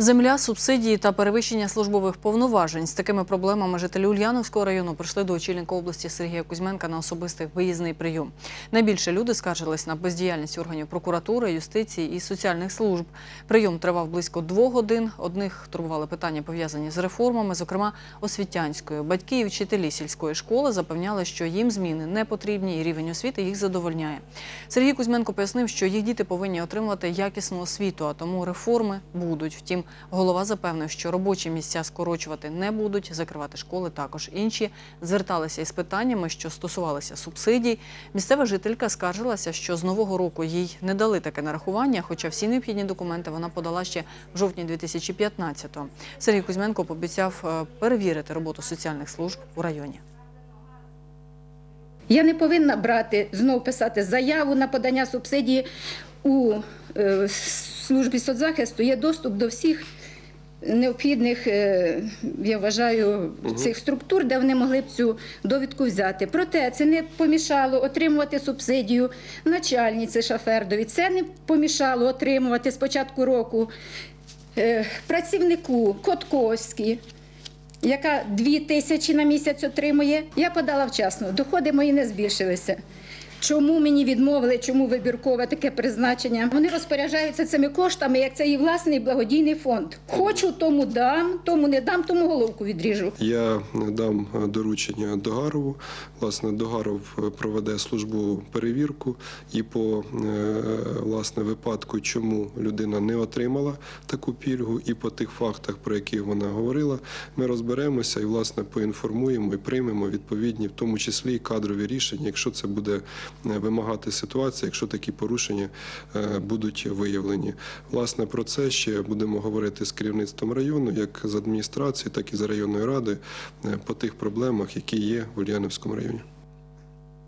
Земля, субсидії та перевищення службових повноважень з такими проблемами жителі Ульяновського району прийшли до очільника області Сергія Кузьменка на особистий виїзний прийом. Найбільше люди скаржились на бездіяльність органів прокуратури, юстиції і соціальних служб. Прийом тривав близько двох годин. Одних турбували питання пов'язані з реформами, зокрема освітянською. Батьки і вчителі сільської школи запевняли, що їм зміни не потрібні, і рівень освіти їх задовольняє. Сергій Кузьменко пояснив, що їх діти повинні отримувати якісну освіту, а тому реформи будуть. Втім, голова запевнив, що робочі місця скорочувати не будуть, закривати школи також. Інші зверталися із питаннями, що стосувалися субсидій. Місцева жителька скаржилася, що з нового року їй не дали таке нарахування, хоча всі необхідні документи вона подала ще в жовтні 2015-го. Сергій Кузьменко пообіцяв е, перевірити роботу соціальних служб у районі. Я не повинна брати знов писати заяву на подання субсидії у е, службі соцзахисту. Є доступ до всіх необхідних, е, я вважаю, цих структур, де вони могли б цю довідку взяти. Проте це не помішало отримувати субсидію начальниці Шафердові. Це не помішало отримувати з початку року е, працівнику Котковській яка 2 тисячі на місяць отримує. Я подала вчасно, доходи мої не збільшилися. Чому мені відмовили, чому вибіркове таке призначення? Вони розпоряджаються цими коштами, як це її власний благодійний фонд. Хочу, тому дам, тому не дам, тому головку відріжу. Я дам доручення Догарову. Власне, Догаров проведе службову перевірку і по е, власне випадку, чому людина не отримала таку пільгу, і по тих фактах, про які вона говорила, ми розберемося і власне поінформуємо і приймемо відповідні, в тому числі і кадрові рішення, якщо це буде е, вимагати ситуації, якщо такі порушення е, будуть виявлені. Власне про це ще будемо говорити з керівництвом району, як з адміністрації, так і з районної ради е, по тих проблемах, які є в Ульяновському районі.